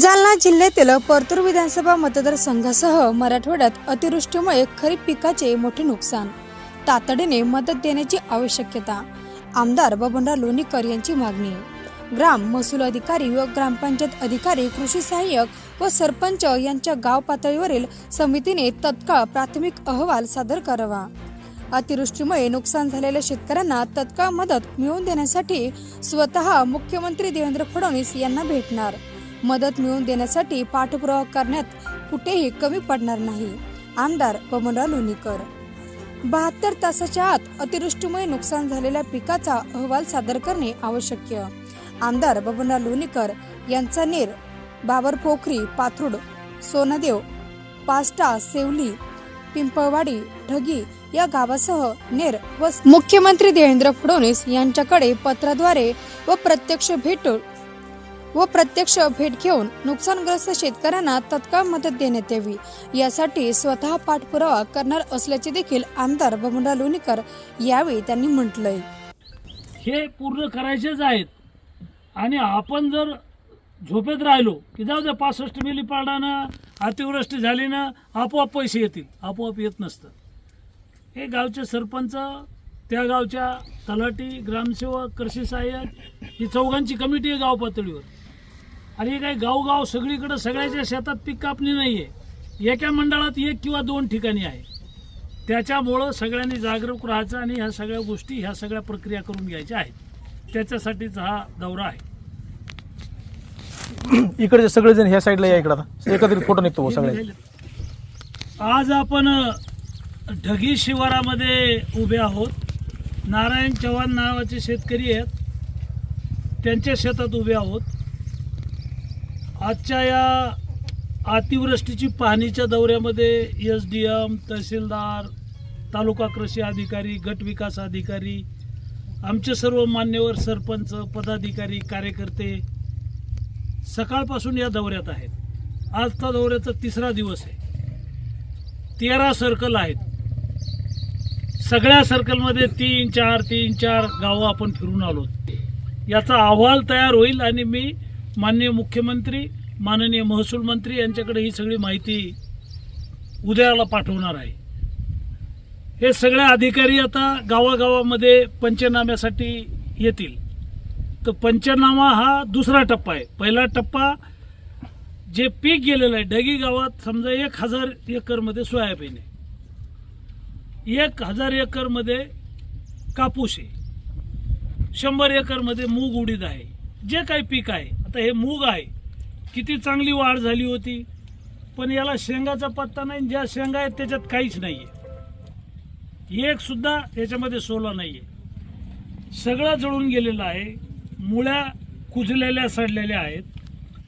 जालना जिल्ह्यातील परतूर विधानसभा मतदारसंघासह मराठवाड्यात अतिवृष्टीमुळे खरीप पिकाचे मोठे नुकसान. तातडीने मदत देण्याची आवश्यकता. आमदार बबनराव लोणीकर यांची मागणी. ग्राम महसूल अधिकारी व ग्रामपंचायत अधिकारी कृषी सहाय्यक व सरपंच यांच्या गाव पातळीवरील समितीने तत्काळ प्राथमिक अहवाल सादर करावा. अतिवृष्टीमुळे नुकसान झालेल्या शेतकऱ्यांना तत्काळ मदत मिळवून देण्यासाठी स्वतः मुख्यमंत्री देवेंद्र फडणवीस यांना भेटणार. मदत मिळवून देण्यासाठी पाठपुरावा करण्यात कुठेही कमी पडणार नाही. आमदार बबनराव लोणीकर. बहात्तर तासाच्या आत अतिवृष्टीमुळे नुकसान झालेल्या पिकाचा अहवाल सादर करणे आवश्यक. आमदार बबनराव लोणीकर यांचा नेर बाबर पोखरी पाथरुड सोनादेव पास्टा सेवली पिंपळवाडी ढगी या गावासह नेर व मुख्यमंत्री देवेंद्र फडणवीस यांच्याकडे पत्राद्वारे व प्रत्यक्ष भेट व प्रत्यक्ष भेट घेऊन नुकसानग्रस्त शेतकऱ्यांना तत्काळ मदत देण्यात यावी. यासाठी स्वतः पाठपुरावा करणार असल्याचे देखील आमदार बबनराव लोणीकर यावेळी त्यांनी म्हटलंय. हे पूर्ण करायचेच आहेत. आणि आपण जर झोपेत राहिलो की जाऊ द्या पासष्ट मिली पाडानं अतिवृष्टी झाली ना आपोआप पैसे येतील. आपोआप येत नसतं. हे गावचे सरपंच त्या गावच्या तलाठी ग्रामसेवक कृषी सहाय्यक ही चौघांची कमिटी आहे गाव पातळीवर आणि काही गावगाव सगळीकडे सगळ्याच्या शेतात पीक कापणी नाही आहे एका मंडळात एक किंवा दोन ठिकाणी आहे. त्याच्यामुळं सगळ्यांनी जागरूक राहायचं आणि ह्या सगळ्या गोष्टी ह्या सगळ्या प्रक्रिया करून घ्यायच्या आहेत. त्याच्यासाठीच हा दौरा आहे. इकडचे सगळेजण ह्या साईडला या इकडे आता. एकत्रित फोटो निघतो सगळे. आज आपण ढगी शिवारामध्ये उभे आहोत. नारायण चव्हाण नावाचे शेतकरी आहेत. त्यांच्या शेतात उभे आहोत. आजच्या या अतिवृष्टीची पाहणीच्या दौऱ्यामध्ये S D M tehsildar taluka कृषी अधिकारी गट विकास अधिकारी आमचे सर्व मान्यवर सरपंच पदाधिकारी कार्यकर्ते सकाळपासून या दौऱ्यात आहेत. आजचा दौऱ्याचा तिसरा दिवस आहे. तेरा सर्कल आहेत. सगळ्या सर्कलमध्ये तीन चार तीन चार गावं आपण फिरून आलो याचा अहवाल तयार होईल आणि मी माननीय मुख्यमंत्री माननीय महसूल मंत्री यांच्याकडे ही सगळी माहिती उद्याला पाठवणार आहे. हे सगळे अधिकारी आता गावागावामध्ये पंचनाम्यासाठी येतील. तर पंचनामा हा दुसरा टप्पा आहे. पहिला टप्पा जे पीक गेलेलं आहे ढगी गावात समजा एक हजार एकरमध्ये सोयाबीन आहे. एक हजार एकरमध्ये कापूस आहे. शंभर एकरमध्ये मूग उडीद आहे. जे काही पीक आहे आता हे मूग आहे. किती चांगली वाढ झाली होती. पण याला शेंगाचा पत्ता नाही ज्या शेंगा आहेत त्याच्यात काहीच नाही आहे एक सुद्धा याच्यामध्ये सोला नाही आहे सगळं जळून गेलेलं आहे. मुळ्या कुजलेल्या सडलेल्या आहेत.